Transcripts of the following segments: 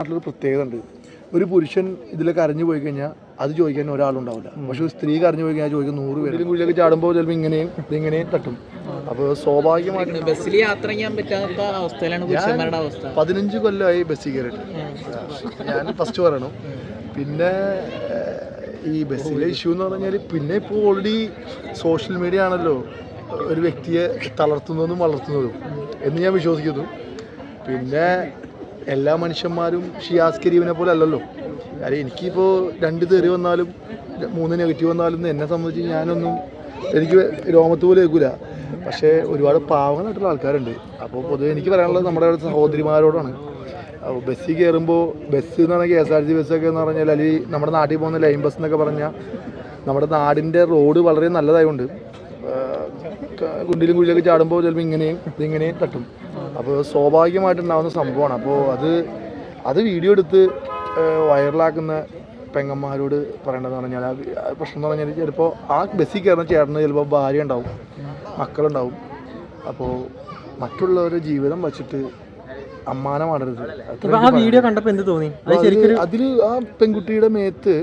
നാട്ടിലൊരു പ്രത്യേകത ഉണ്ട് ഒരു പുരുഷൻ ഇതിലേക്ക് അറിഞ്ഞു പോയി കഴിഞ്ഞാൽ അത് ചോദിക്കാൻ ഒരാളുണ്ടാവില്ല. പക്ഷെ ഒരു സ്ത്രീ കറിഞ്ഞു പോയി കഴിഞ്ഞാൽ ചോദിക്കുന്ന നൂറ് പേരും കുഴിയിലേക്ക് ചാടുമ്പോൾ ചിലപ്പോൾ ഇങ്ങനെയും ഇതിങ്ങനെയും തട്ടും. അപ്പോൾ സ്വാഭാവികമായിട്ട് ബസ്സിൽ യാത്ര ചെയ്യാൻ പറ്റാത്ത അവസ്ഥയിലാണ് പുരുഷന്മാരുടെ അവസ്ഥ. പതിനഞ്ച് കൊല്ലമായി ബസ്സിൽ കയറിയിട്ട്. ഞാൻ ഫസ്റ്റ് പറയണം. പിന്നെ ഈ ബസ്സിലെ ഇഷ്യൂ എന്ന് പറഞ്ഞാൽ പിന്നെ ഇപ്പോൾ ഓൾറെഡി സോഷ്യൽ മീഡിയ ആണല്ലോ ഒരു വ്യക്തിയെ തളർത്തുന്നതും വളർത്തുന്നതും എന്ന് ഞാൻ വിശ്വസിക്കുന്നു. പിന്നെ എല്ലാ മനുഷ്യന്മാരും ഷിയാസ് കരീമിനെ പോലെ അല്ലല്ലോ. കാര്യം എനിക്കിപ്പോൾ രണ്ട് തെറി വന്നാലും മൂന്ന് നെഗറ്റീവ് വന്നാലും എന്നെ സംബന്ധിച്ച് ഞാനൊന്നും എനിക്ക് രോമത്ത് പോലെ കേൾക്കില്ല പക്ഷേ ഒരുപാട് പാവങ്ങളായിട്ടുള്ള ആൾക്കാരുണ്ട്. അപ്പോൾ പൊതുവെ എനിക്ക് പറയാനുള്ളത് നമ്മുടെ സഹോദരിമാരോടാണ്. ബസ്സിൽ കയറുമ്പോൾ ബസ് എന്ന് പറഞ്ഞാൽ കെ എസ് ആർ ടി ബസ്സൊക്കെ എന്ന് പറഞ്ഞാൽ അല്ലെങ്കിൽ നമ്മുടെ നാട്ടിൽ പോകുന്ന ലൈൻ ബസ് എന്നൊക്കെ പറഞ്ഞാൽ നമ്മുടെ നാടിന്റെ റോഡ് വളരെ നല്ലതായതുകൊണ്ട് കുണ്ടിലും കുഴിയിലൊക്കെ ചാടുമ്പോൾ ചിലപ്പോൾ ഇങ്ങനെയും ഇതിങ്ങനെയും തട്ടും. അപ്പോൾ സ്വാഭാവികമായിട്ടുണ്ടാകുന്ന സംഭവമാണ്. അപ്പോൾ അത് അത് വീഡിയോ എടുത്ത് വൈറലാക്കുന്ന പെങ്ങന്മാരോട് പറയേണ്ടതെന്ന് പറഞ്ഞാൽ ആ പ്രശ്നം എന്ന് പറഞ്ഞാൽ ചിലപ്പോൾ ആ ബസ്സിൽ കയറുന്ന ചേട്ടന് ചിലപ്പോൾ ഭാര്യ ഉണ്ടാവും മക്കളുണ്ടാവും. അപ്പോൾ മറ്റുള്ളവരുടെ ജീവിതം വച്ചിട്ട് അത്രേ ആ വീഡിയോ കണ്ടപ്പോൾ എന്ത് തോന്നി? അത് അതിൽ ആ പെൺകുട്ടിയുടെ മേത്ത്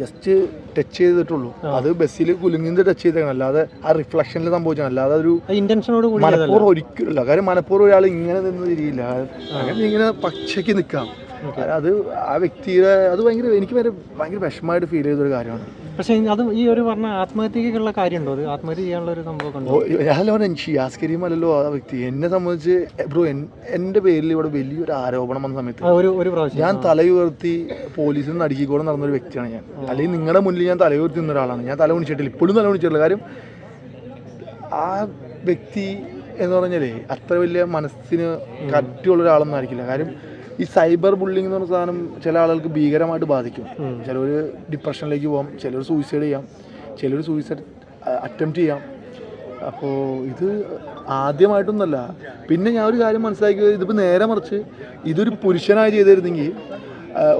ജസ്റ്റ് ടച്ച് ചെയ്തിട്ടുള്ളൂ. അത് ബസ്സിൽ കുലുങ്ങിന്ന് ടച്ച് ചെയ്തേക്കണം. അല്ലാതെ ആ റിഫ്ലക്ഷനിൽ സംഭവിച്ചാണ് അല്ലാതെ ഒരു ഇന്റൻഷനോട് ഒരിക്കലും മനഃപൂർവം കാര്യം മനഃപൂർവം ഒരാൾ ഇങ്ങനെ നിന്ന് തിരിയില്ല. അങ്ങനെ ഇങ്ങനെ പക്ഷയ്ക്ക് നിൽക്കാം. അത് ആ വ്യക്തിയുടെ അത് ഭയങ്കര എനിക്ക് വരെ ഭയങ്കര വിഷമമായിട്ട് ഫീൽ ചെയ്തൊരു കാര്യമാണ്. പക്ഷേ അത് ഈ ഒരു പറഞ്ഞ ആത്മഹത്യക്കുള്ള കാര്യമുണ്ടോ? അത് ആത്മഹത്യ ചെയ്യാനുള്ള ഒരു സംഭവം ഞാനല്ലോ ഷിയാസ് കരീം അല്ലല്ലോ ആ വ്യക്തി. എന്നെ സംബന്ധിച്ച് ബ്രോ എന്റെ പേരിൽ ഇവിടെ വലിയൊരു ആരോപണം വന്ന സമയത്ത് ഞാൻ തലയുയർത്തി പോലീസിൽ നിന്ന് അടുക്കിക്കോടെ നടന്നൊരു വ്യക്തിയാണ് ഞാൻ. അല്ലെങ്കിൽ നിങ്ങളുടെ മുന്നിൽ ഞാൻ തലയുയർത്തി നിന്ന ഒരാളാണ്. ഞാൻ തല കുണിച്ചിട്ടില്ല. ഇപ്പോഴും തല കുണിച്ചിട്ടില്ല. കാര്യം ആ വ്യക്തി എന്ന് പറഞ്ഞാലേ അത്ര വലിയ മനസ്സിന് കറ്റുള്ള ഒരാളൊന്നും ആയിരിക്കില്ല. കാര്യം ഈ സൈബർ ബുള്ളിങ് എന്ന് പറഞ്ഞ സാധനം ചില ആളുകൾക്ക് ഭീകരമായിട്ട് ബാധിക്കും. ചിലർ ഡിപ്രഷനിലേക്ക് പോകാം ചിലർ സൂയിസൈഡ് ചെയ്യാം ചിലർ സൂയിസൈഡ് അറ്റംപ്റ്റ് ചെയ്യാം. അപ്പോൾ ഇത് ആദ്യമായിട്ടൊന്നല്ല. പിന്നെ ഞാൻ ഒരു കാര്യം മനസ്സിലാക്കിയത് ഇതിപ്പോൾ നേരെ മറിച്ച് ഇതൊരു പുരുഷനായി ചെയ്തിരുന്നെങ്കിൽ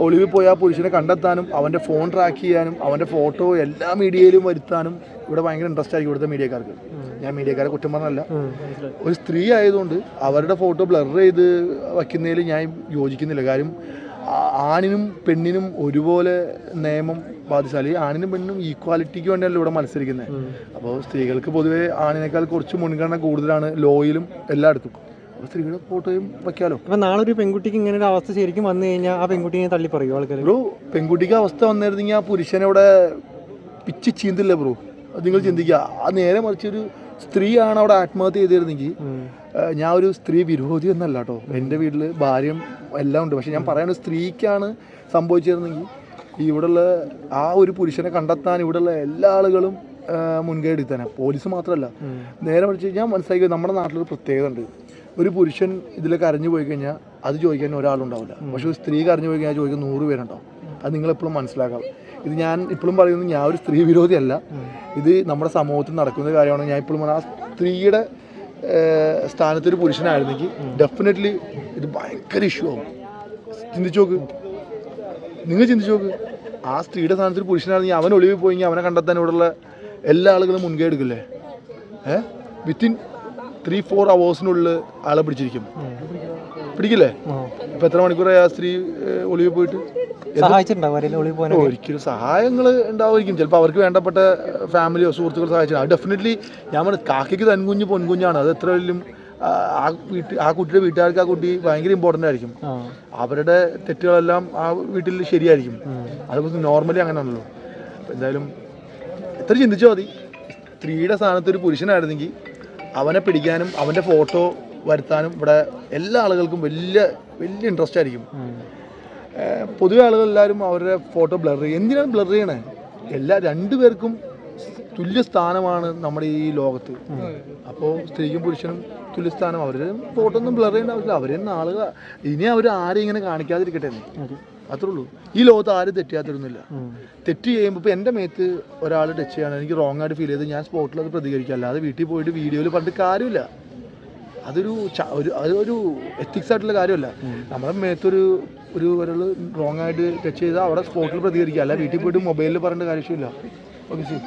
ഒളിവിൽ പോയ ആ പുരുഷനെ കണ്ടെത്താനും അവന്റെ ഫോൺ ട്രാക്ക് ചെയ്യാനും അവന്റെ ഫോട്ടോ എല്ലാ മീഡിയയിലും വരുത്താനും ഇവിടെ ഭയങ്കര ഇൻട്രസ്റ്റ് ആയിരിക്കും ഇവിടുത്തെ മീഡിയക്കാർക്ക് ഞാൻ മീഡിയക്കാരെ കുറ്റം പറഞ്ഞല്ല. ഒരു സ്ത്രീ ആയതുകൊണ്ട് അവരുടെ ഫോട്ടോ ബ്ലർ ചെയ്ത് വയ്ക്കുന്നതിൽ ഞാൻ യോജിക്കുന്നില്ല. കാര്യം ആണിനും പെണ്ണിനും ഒരുപോലെ നിയമം ബാധിച്ചാൽ ആണിനും പെണ്ണിനും ഈക്വാലിറ്റിക്ക് വേണ്ടിയല്ല ഇവിടെ മത്സരിക്കുന്നത്. അപ്പോൾ സ്ത്രീകൾക്ക് പൊതുവേ ആണിനേക്കാൾ കുറച്ച് മുൻഗണന കൂടുതലാണ് ലോയിലും എല്ലായിടത്തും. സ്ത്രീകളുടെ ഫോട്ടോയും വയ്ക്കാലോ. അപ്പൊ നാളെ ഒരു പെൺകുട്ടിക്ക് ഇങ്ങനെ ഒരു അവസ്ഥ ശരിക്കും വന്നു കഴിഞ്ഞാൽ ആ പെൺകുട്ടിയെ തള്ളി പറയൂ ആൾക്കാർ ബ്രോ പെൺകുട്ടിക്ക് അവസ്ഥ വന്നിരുന്നെങ്കിൽ ആ പുരുഷനവിടെ പിച്ച് ചീന്തില്ല ബ്രോ? അത് നിങ്ങൾ ചിന്തിക്കുക. ആ നേരെ മറിച്ച് ഒരു സ്ത്രീയാണ് അവിടെ ആത്മഹത്യ ചെയ്തിരുന്നെങ്കിൽ ഞാൻ ഒരു സ്ത്രീ വിരോധി എന്നല്ല കേട്ടോ. എന്റെ വീട്ടിൽ ഭാര്യയും എല്ലാം ഉണ്ട്. പക്ഷെ ഞാൻ പറയുന്നത് സ്ത്രീക്കാണ് സംഭവിച്ചിരുന്നെങ്കിൽ ഇവിടെയുള്ള ആ ഒരു പുരുഷനെ കണ്ടെത്താൻ ഇവിടെയുള്ള എല്ലാ ആളുകളും മുൻകൈ എടുത്താനെ പോലീസ് മാത്രമല്ല. നേരെ മറിച്ച് ഞാൻ മനസ്സിലാക്കിയത് നമ്മുടെ നാട്ടിലൊരു പ്രത്യേകത ഉണ്ട്. ഒരു പുരുഷൻ ഇതിലേക്ക് അറിഞ്ഞു പോയി കഴിഞ്ഞാൽ അത് ചോദിക്കാൻ ഒരാളുണ്ടാവില്ല. പക്ഷെ ഒരു സ്ത്രീ കരഞ്ഞു പോയി കഴിഞ്ഞാൽ ചോദിക്കാൻ നൂറ് പേരുണ്ടാവും. അത് നിങ്ങൾ എപ്പോഴും മനസ്സിലാക്കാം ഇത് ഞാൻ ഇപ്പോഴും പറയുന്നത് ഞാൻ ഒരു സ്ത്രീ വിരോധിയല്ല. ഇത് നമ്മുടെ സമൂഹത്തിൽ നടക്കുന്ന കാര്യമാണ്. ഞാൻ ഇപ്പോഴും ആ സ്ത്രീയുടെ സ്ഥാനത്ത് ഒരു പുരുഷനായിരുന്നെങ്കിൽ ഡെഫിനറ്റ്ലി ഇത് ഭയങ്കര ഇഷ്യൂ ആവും. ചിന്തിച്ചു നോക്ക്. നിങ്ങൾ ചിന്തിച്ചു നോക്ക്. ആ സ്ത്രീയുടെ സ്ഥാനത്ത് ഒരു പുരുഷനായിരുന്നെങ്കിൽ അവൻ ഒളിവിൽ പോയെങ്കിൽ അവനെ കണ്ടെത്താൻ ഇവിടെയുള്ള എല്ലാ ആളുകളും മുൻകൈ എടുക്കില്ലേ? ഏഹ് വിത്തിൻ ത്രീ ഫോർ അവേഴ്സിനുള്ളിൽ ആളെ പിടിച്ചിരിക്കും. പിടിക്കില്ലേ? ഇപ്പൊ എത്ര മണിക്കൂറായി ആ സ്ത്രീ ഒളിവിൽ പോയിട്ട്? ഒരിക്കലും സഹായങ്ങൾ ഉണ്ടാവുമായിരിക്കും. ചിലപ്പോൾ അവർക്ക് വേണ്ടപ്പെട്ട ഫാമിലിയോ സുഹൃത്തുക്കളോ സഹായിച്ചു അത് ഡെഫിനറ്റ്ലി ഞാൻ പറഞ്ഞു കാക്കയ്ക്ക് തൻകുഞ്ഞ് പൊൻകുഞ്ഞാണ്. അത് എത്ര വലിയ ആ, വീട്ടിൽ ആ കുട്ടിയുടെ വീട്ടുകാർക്ക് ആ കുട്ടി ഭയങ്കര ഇമ്പോർട്ടന്റ് ആയിരിക്കും. അവരുടെ തെറ്റുകളെല്ലാം ആ വീട്ടിൽ ശരിയായിരിക്കും. അതുപോലെ നോർമലി അങ്ങനെയാണല്ലോ. എന്തായാലും എത്ര ചിന്തിച്ചാൽ മതി. സ്ത്രീയുടെ സ്ഥാനത്ത് ഒരു പുരുഷനായിരുന്നെങ്കിൽ അവനെ പിടിക്കാനും അവന്റെ ഫോട്ടോ വരുത്താനും ഇവിടെ എല്ലാ ആളുകൾക്കും വലിയ വലിയ ഇൻട്രസ്റ്റ് ആയിരിക്കും. പൊതുവെ ആളുകൾ എല്ലാവരും അവരുടെ ഫോട്ടോ ബ്ലർ ചെയ്യും. എന്തിനാണ് ബ്ലർ ചെയ്യണേ? എല്ലാ രണ്ടുപേർക്കും തുല്യ സ്ഥാനമാണ് നമ്മുടെ ഈ ലോകത്ത്. അപ്പോൾ സ്ത്രീക്കും പുരുഷനും തുല്യ സ്ഥാനം. അവരുടെ ഫോട്ടോ ഒന്നും ബ്ലർ ചെയ്യേണ്ട ആവശ്യമില്ല. അവരെയൊന്നും ആളുകൾ ഇനി അവർ ആരെയും ഇങ്ങനെ കാണിക്കാതിരിക്കട്ടെ. അത്രേ ഉള്ളൂ. ഈ ലോകത്ത് ആരും തെറ്റിയാത്തിരുന്നില്ല. തെറ്റ് ചെയ്യുമ്പോൾ ഇപ്പോൾ എന്റെ മേത്ത് ഒരാൾ ടച്ച് ചെയ്യാണ്. എനിക്ക് റോങ് ആയിട്ട് ഫീൽ ചെയ്ത് ഞാൻ സ്പോട്ടിൽ അത് പ്രതികരിക്കുക അല്ലാതെ വീട്ടിൽ പോയിട്ട് വീഡിയോയിൽ പറഞ്ഞിട്ട് കാര്യമില്ല. അതൊരു ഒരു അതൊരു എത്തിക്സ് ആയിട്ടുള്ള കാര്യമല്ല. നമ്മുടെ മേത്തൊരു ഒരു ഒരാൾ റോങ് ആയിട്ട് ടച്ച് ചെയ്താൽ അവിടെ സ്പോട്ടിൽ പ്രതികരിക്കുക അല്ല വീട്ടിൽ പോയിട്ട് മൊബൈലിൽ പറയേണ്ട കാര്യമില്ല. ഓക്കെ ശരി.